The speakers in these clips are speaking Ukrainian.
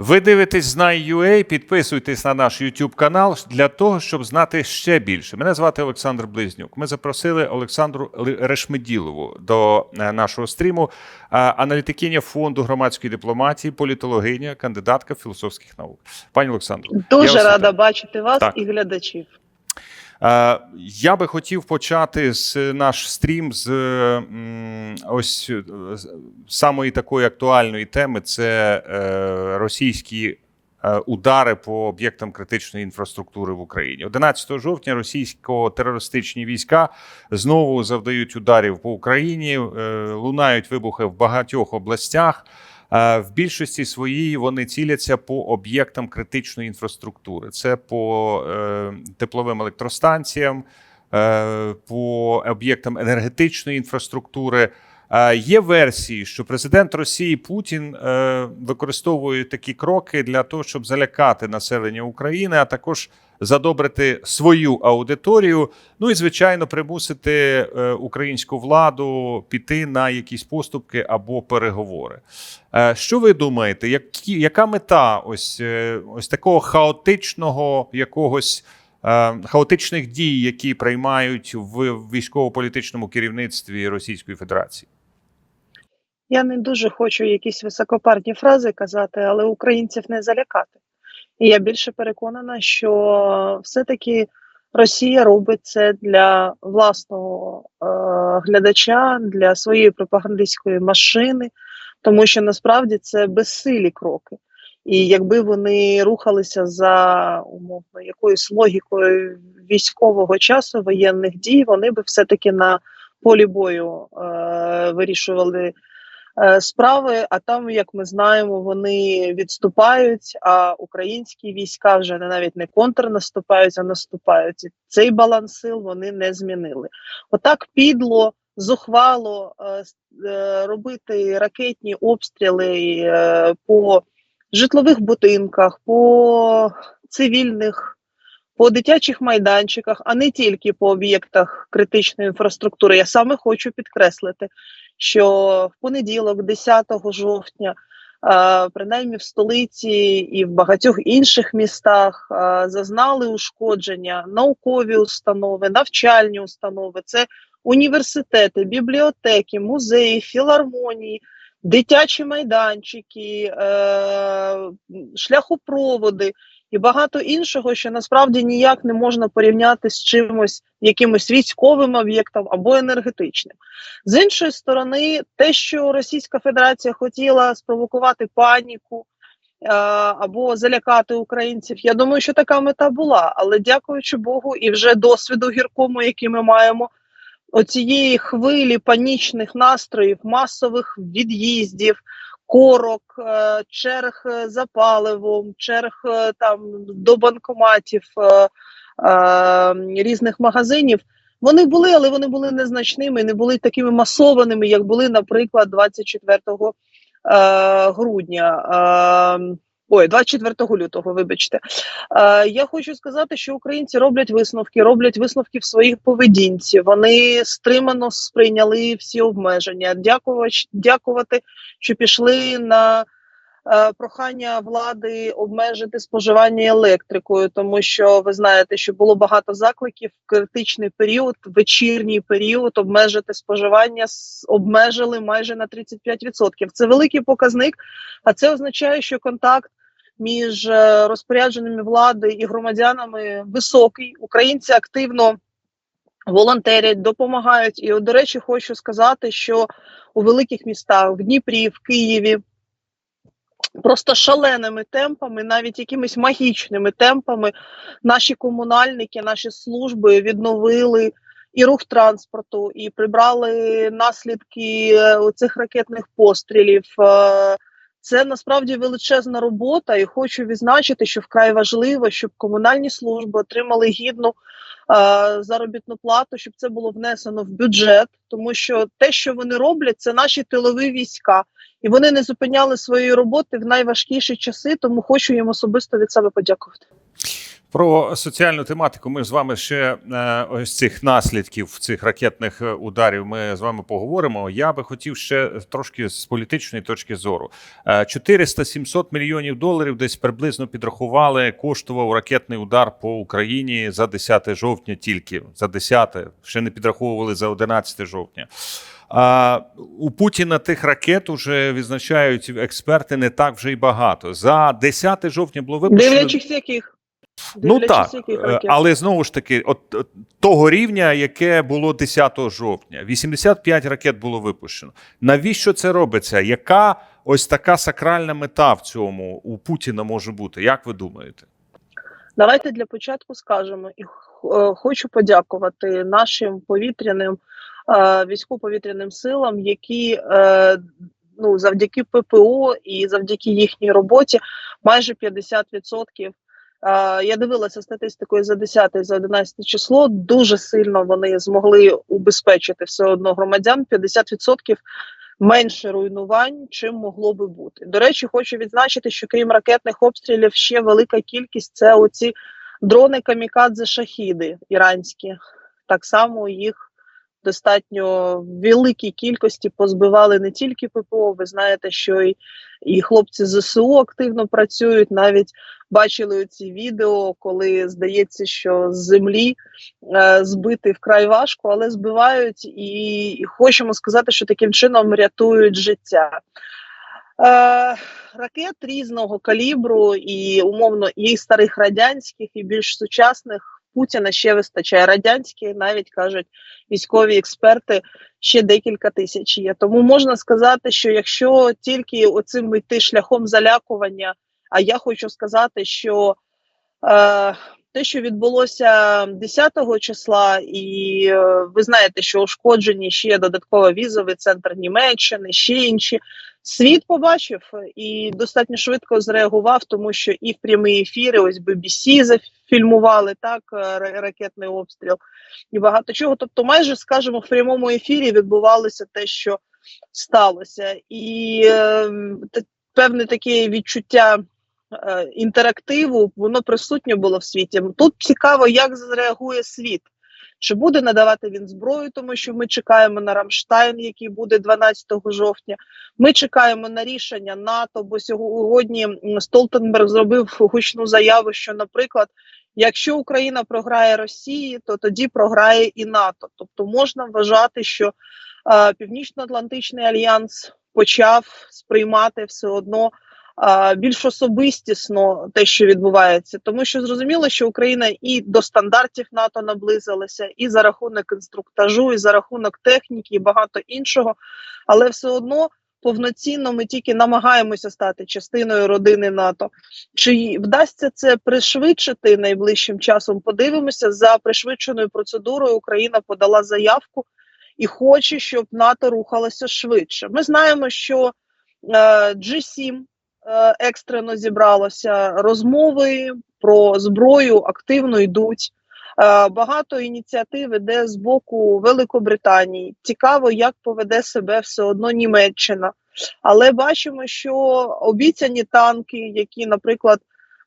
Ви дивитесь Знай.ua, підписуйтесь на наш YouTube канал для того, щоб знати ще більше. Мене звати Олександр Близнюк. Ми запросили Олександру Решмеділову до е, нашого стріму. Е, Аналітикиня фонду громадської дипломатії, політологиня, кандидатка філософських наук. Пані Олександру, Дуже рада бачити вас Так. і глядачів. Е, Я би хотів почати з наш стрім з ось е, самої такої актуальної теми: це е, російські удари по об'єктам критичної інфраструктури в Україні. 11 жовтня російсько-терористичні війська знову завдають ударів по Україні, лунають вибухи в багатьох областях. Е, В більшості своїй вони ціляться по об'єктам критичної інфраструктури. Це по е, тепловим електростанціям, е, по об'єктам енергетичної інфраструктури. Є версії, що президент Росії Путін е, використовує такі кроки для того, щоб залякати населення України, а також задобрити свою аудиторію. Ну і звичайно, примусити е, українську владу піти на якісь поступки або переговори. Е, Що ви думаєте, які, яка мета ось, ось такого хаотичного якогось хаотичних дій, які приймають в військово-політичному керівництві Російської Федерації? Я не дуже хочу якісь високопарні фрази казати, але українців не залякати. І я більше переконана, що все-таки Росія робить це для власного е, глядача, для своєї пропагандистської машини, тому що насправді це безсилі кроки. І якби вони рухалися за умовно якоюсь логікою військового часу, воєнних дій, вони би все-таки на полі бою е, вирішували справи. А там, як ми знаємо, вони відступають. А українські війська вже не навіть не контрнаступають, а наступають. І цей баланс сил вони не змінили. Отак підло. Зухвало е, е, робити ракетні обстріли е, по житлових будинках, по цивільних, по дитячих майданчиках, а не тільки по об'єктах критичної інфраструктури. Я саме хочу підкреслити, що в понеділок, 10 жовтня, е, принаймні в столиці і в багатьох інших містах е, зазнали ушкодження наукові установи, навчальні установи. Це університети, бібліотеки, музеї, філармонії, дитячі майданчики, е, шляхопроводи і багато іншого, що насправді ніяк не можна порівняти з чимось, якимось військовим об'єктом або енергетичним. З іншої сторони, те, що Російська Федерація хотіла спровокувати паніку. е, Або залякати українців. Я думаю, що така мета була, але дякуючи Богу, і вже досвіду гіркому, який ми маємо, оцієї хвилі панічних настроїв, масових від'їздів, корок, е, черг е, за паливом, черг е, там до банкоматів різних магазинів. Вони були, але вони були незначними, не були такими масованими, як були, наприклад, 24 е, грудня. Ой, 24 лютого, вибачте. Е, я хочу сказати, що українці роблять висновки, роблять висновки в своїх поведінці. Вони стримано сприйняли всі обмеження. Дякувати, дякувати, що пішли на е, прохання влади обмежити споживання електрикою, тому що ви знаєте, що було багато закликів в критичний період, вечірній період обмежити споживання обмежили майже на 35%. Це великий показник, а це означає, що контакт між е, розпорядженими влади і громадянами високий. Українці активно волонтерять, допомагають. І, от, до речі, хочу сказати, що у великих містах в Дніпрі, в Києві. Просто шаленими темпами, навіть якимись магічними темпами, наші комунальники, наші служби відновили і рух транспорту, і прибрали наслідки е, цих ракетних пострілів. Це насправді величезна робота, і хочу відзначити, що вкрай важливо, щоб комунальні служби отримали гідну е, заробітну плату, щоб це було внесено в бюджет, тому що те, що вони роблять, це наші тилові війська, і вони не зупиняли своєї роботи в найважкіші часи. Тому хочу їм особисто від себе подякувати. Про соціальну тематику ми з вами ще е, ось цих наслідків цих ракетних е, ударів. Ми з вами поговоримо. Я би хотів ще трошки з політичної точки зору. Е, 400-700 мільйонів доларів десь приблизно підрахували. Коштував ракетний удар по Україні за 10 жовтня. Тільки за 10, ще не підраховували за 11 жовтня. А у Путіна тих ракет уже відзначають експерти не так вже й багато. За 10 жовтня було випущено Дивлячись яких. Ну так, е, але знову ж таки, от, от того рівня, яке було 10 жовтня, 85 ракет було випущено. Навіщо це робиться? Яка ось така сакральна мета в цьому у Путіна може бути? Як ви думаєте? Давайте для початку скажемо і е, хочу подякувати нашим повітряним е, військово-повітряним силам, які ну завдяки ППО і завдяки їхній роботі майже 50%. Я дивилася статистикою за 10 за 11 число. Дуже сильно вони змогли убезпечити все одно громадян. 50% менше руйнувань, чим могло би бути. До речі, хочу відзначити, що крім ракетних обстрілів, ще велика кількість це оці дрони камікадзе шахіди іранські. Так само їх достатньо великій кількості позбивали не тільки ППО. Ви знаєте, що і, і хлопці ЗСУ активно працюють. Навіть бачили ці відео, коли здається, що з землі е, збити вкрай важко, але збивають і, і хочемо сказати, що таким чином рятують життя. Е, ракет різного калібру і умовно і старих радянських, і більш сучасних Путіна ще вистачає. Радянські навіть кажуть військові експерти ще декілька тисяч є. Тому можна сказати, що якщо тільки оцим йти шляхом залякування, а я хочу сказати, що е, те, що відбулося 10 числа, і е, ви знаєте, що ушкоджені ще додатково візовий центр Німеччини, ще інші. Світ побачив і достатньо швидко зреагував, тому що і в прямі ефіри, ось BBC зафільмували так е, ракетний обстріл, і багато чого. Тобто, майже скажімо, в прямому ефірі відбувалося те, що сталося, і е, певне таке відчуття е, інтерактиву, воно присутнє було в світі. Тут цікаво, як зреагує світ. Чи буде надавати він зброю, тому що ми чекаємо на Рамштайн, який буде 12 жовтня. Ми чекаємо на рішення НАТО, бо сьогодні Столтенберг зробив гучну заяву, що, наприклад, якщо Україна програє Росії, то тоді програє і НАТО. Тобто можна вважати, що е, Північно-Атлантичний альянс почав сприймати все одно більш особистісно те, що відбувається, тому що зрозуміло, що Україна і до стандартів НАТО наблизилася, і за рахунок інструктажу, і за рахунок техніки, і багато іншого, але все одно. Повноцінно ми тільки намагаємося стати частиною родини НАТО. Чи вдасться це пришвидшити найближчим часом? Подивимося за пришвидшеною процедурою. Україна подала заявку і хоче, щоб НАТО рухалося швидше. Ми знаємо, що е, G7 е, екстрено зібралося. Розмови про зброю активно йдуть. Е, Багато ініціатив іде з боку Великобританії. Цікаво, як поведе себе все одно Німеччина. Але бачимо, що обіцяні танки, які, наприклад,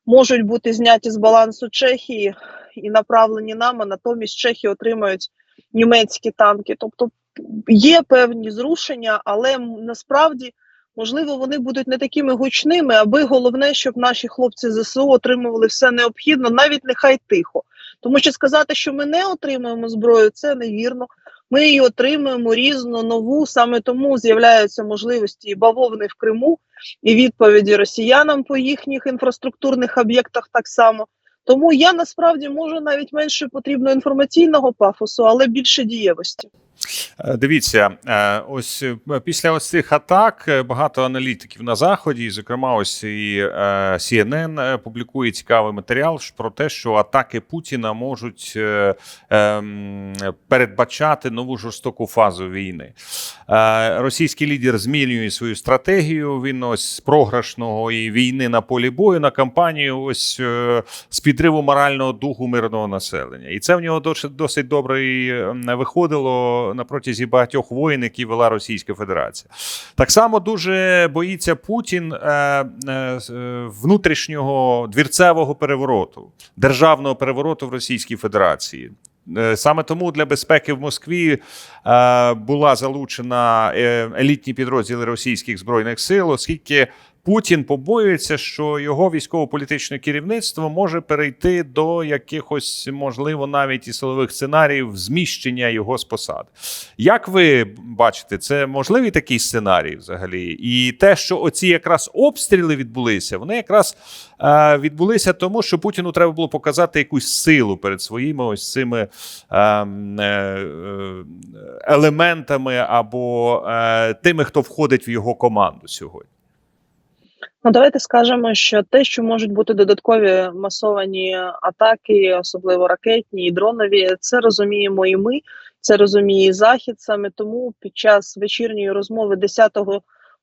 можуть бути зняті з балансу Чехії і направлені нам, а натомість Чехи отримають німецькі танки. Тобто є певні зрушення, але насправді можливо вони будуть не такими гучними, аби головне, щоб наші хлопці ЗСУ отримували все необхідно, навіть нехай тихо. Тому що сказати, що ми не отримуємо зброю, це невірно. Ми її отримуємо різну, нову. Саме тому з'являються можливості і бавовни в Криму, і відповіді росіянам по їхніх інфраструктурних об'єктах так само. Тому я насправді можу навіть менше потрібно інформаційного пафосу, але більше дієвості. Е, Дивіться, е, ось е, після ось цих атак багато аналітиків на заході, зокрема, ось і CNN публікує цікавий матеріал про те, що атаки Путіна можуть ем, передбачати нову жорстоку фазу війни. Російський лідер змінює свою стратегію. Він ось з програшного і війни на полі бою на кампанію, ось з підриву морального духу мирного населення. І це в нього досить, досить добре і, ем, виходило на протязі багатьох воїн, які вела Російська Федерація. Так само дуже боїться Путін е, е, е, внутрішнього двірцевого перевороту, державного перевороту в Російській Федерації. Саме тому для безпеки в Москві була залучена елітні підрозділи російських збройних сил, оскільки Путін побоюється, що його військово-політичне керівництво може перейти до якихось, можливо, навіть і силових сценаріїв зміщення його з посад. Як ви бачите, це можливий такий сценарій взагалі? І те, що оці якраз обстріли відбулися, вони якраз е, відбулися тому, що Путіну треба було показати якусь силу перед своїми ось цими е, е, е, елементами або е, тими, хто входить в його команду сьогодні. Ну, давайте скажемо, що те, що можуть бути додаткові масовані атаки, особливо ракетні і дронові, це розуміємо і ми, це розуміє і Захід. Саме тому під час вечірньої розмови 10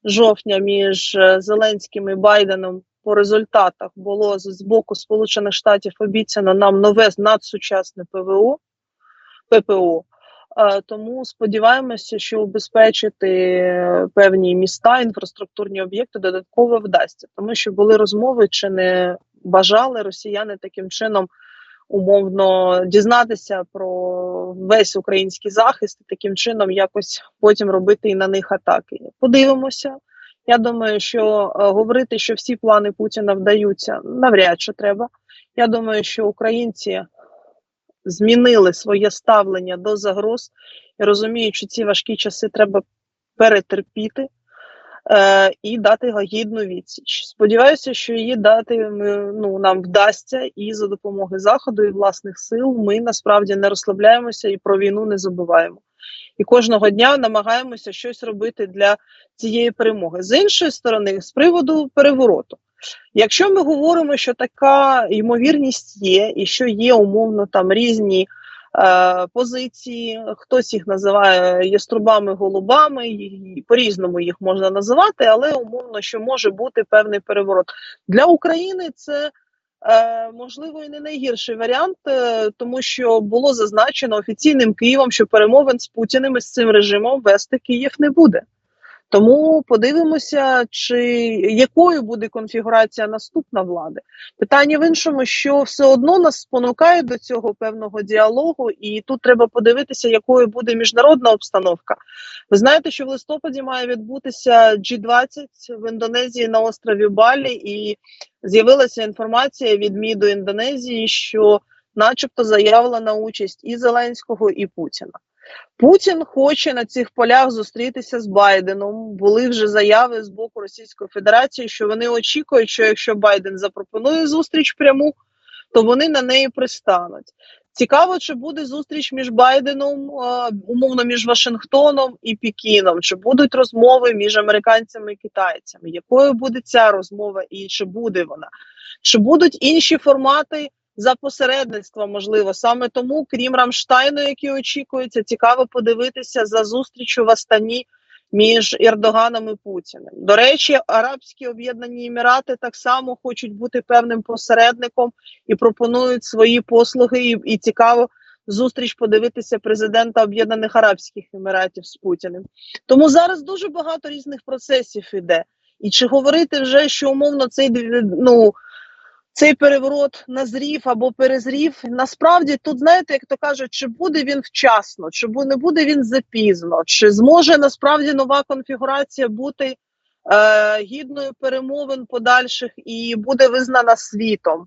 жовтня між е, Зеленським і Байденом по результатах було з боку Сполучених Штатів обіцяно нам нове надсучасне ПВО ППО. Е, Тому сподіваємося, що убезпечити певні міста, інфраструктурні об'єкти додатково вдасться, тому що були розмови, чи не бажали росіяни таким чином умовно дізнатися про весь український захист і таким чином якось потім робити і на них атаки. Подивимося. Я думаю, що е, говорити, що всі плани Путіна вдаються, навряд чи треба. Я думаю, що українці змінили своє ставлення до загроз і розуміють, що ці важкі часи треба перетерпіти е, і дати гідну відсіч. Сподіваюся, що її дати ну, нам вдасться, і за допомогою заходу і власних сил ми насправді не розслабляємося і про війну не забуваємо. І кожного дня намагаємося щось робити для цієї перемоги. З іншої сторони, з приводу перевороту. Якщо ми говоримо, що така ймовірність є, і що є умовно там різні е, позиції, хтось їх називає яструбами, голубами, по-різному їх можна називати, але умовно, що може бути певний переворот для України. Це е, можливо і не найгірший варіант, е, тому що було зазначено офіційним Києвом, що перемовин з Путіним і з цим режимом вести Київ не буде. Тому подивимося, чи якою буде конфігурація наступна влади. Питання в іншому, що все одно нас спонукає до цього певного діалогу, і тут треба подивитися, якою буде міжнародна обстановка. Ви знаєте, що в листопаді має відбутися G20 в Індонезії на острові Балі, і з'явилася інформація від МІДу Індонезії, що, начебто, заявлена участь і Зеленського, і Путіна. Путін хоче на цих полях зустрітися з Байденом. Були вже заяви з боку Російської Федерації, що вони очікують, що якщо Байден запропонує зустріч пряму, то вони на неї пристануть. Цікаво, чи буде зустріч між Байденом, умовно між Вашингтоном і Пекіном, чи будуть розмови між американцями і китайцями? Якою буде ця розмова і чи буде вона? Чи будуть інші формати? За посередництва, можливо, саме тому, крім Рамштайну, який очікується, цікаво подивитися за зустрічю в Астані між Ердоганом і Путіним. До речі, Арабські Об'єднані Емірати так само хочуть бути певним посередником і пропонують свої послуги. І, і цікаво зустріч подивитися президента Об'єднаних Арабських Еміратів з Путіним. Тому зараз дуже багато різних процесів іде. І чи говорити вже, що умовно цей ну цей переворот назрів або перезрів. Насправді тут знаєте, як то кажуть, чи буде він вчасно, чи не буде він запізно, чи зможе насправді нова конфігурація бути е, гідною перемовин подальших і буде визнана світом.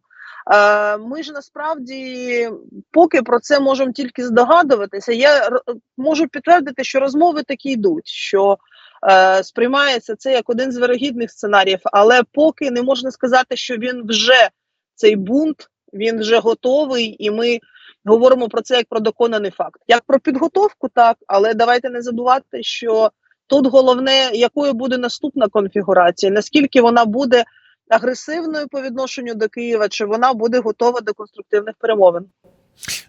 Е, Ми ж насправді поки про це можемо тільки здогадуватися. Я можу підтвердити, що розмови такі йдуть. що Е, сприймається це як один з вирогідних сценаріїв, але поки не можна сказати, що він вже цей бунт, він вже готовий, і ми говоримо про це як про доконаний факт. Як про підготовку, так, але давайте не забувати, що тут головне, якою буде наступна конфігурація, наскільки вона буде агресивною по відношенню до Києва, чи вона буде готова до конструктивних перемовин.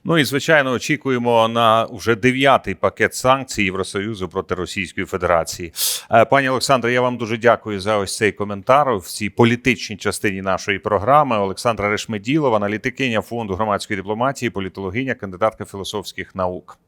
Ну і звичайно очікуємо на вже дев'ятий пакет санкцій Євросоюзу проти Російської Федерації. Е, Пані Олександре, я вам дуже дякую за ось цей коментар в цій політичній частині нашої програми. Олександра Решмеділова, аналітикиня фонду громадської дипломатії, політологиня, кандидатка філософських наук.